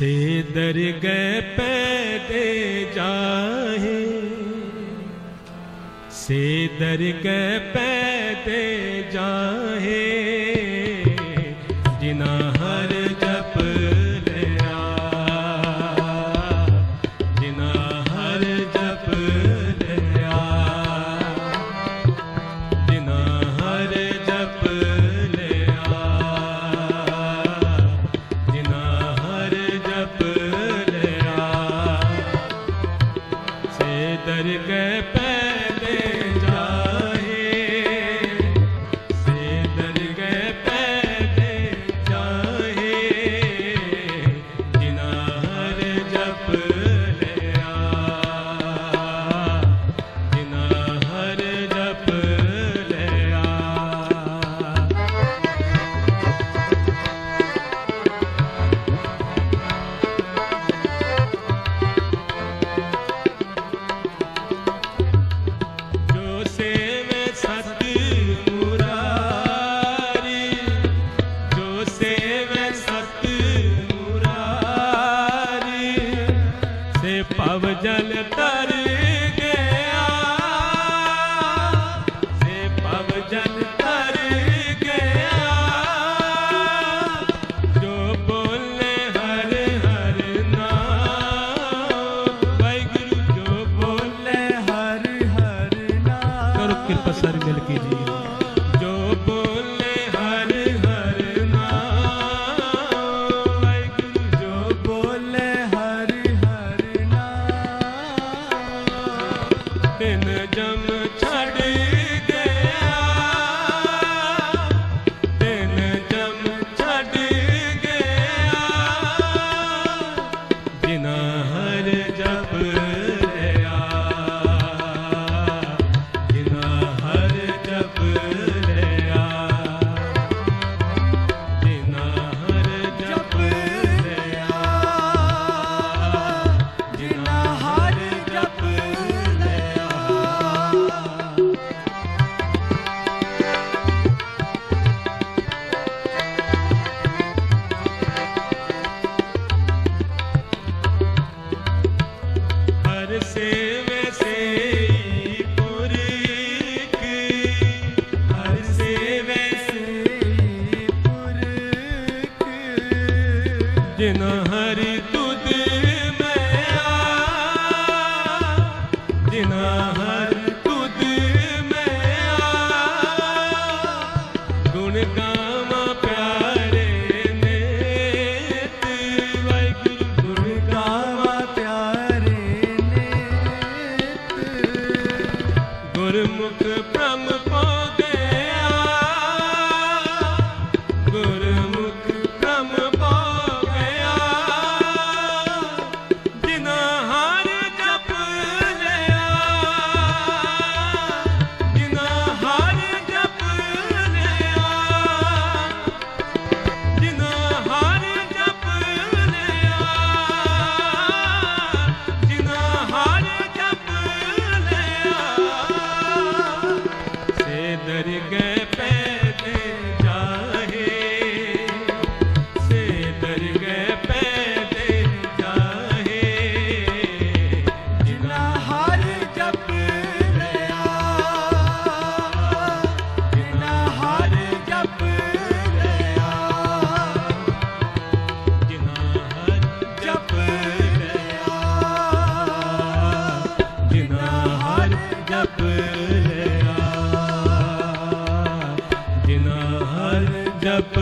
से दर गए पैदे जाए से दर गए पैदे जाए ਭਵ ਜਲ ਗਿਆ। ਸੇ ਜਲ ਤਰ ਗਿਆ, ਜੋ ਬੋਲੇ ਹਰ ਹਰ ਨਾਮ। ਜੋ ਬੋਲੇ ਹਰ ਹਰ ਨਾਮ ਕਰੋ ਕਿਰਪਾ ਸਾਰੇ ਮਿਲ ਕੇ ਜੀ। बिन जम ਜਿਨ ਹਰਿ ਤੁਧ ਮੈਂ ਆ ਜਿਨ ਹਰਿ ਤੁਧ ਮੈਂ ਆ, ਗੁਣ ਗਾਵਾ ਪਿਆਰੇ ਨੇ ਤੇ ਵਾਹਿਗੁਰੂ ਗੁਣ ਗਾਵਾ ਪਿਆਰੇ ਨੇ ਗੁਰਮੁਖ ਜਪ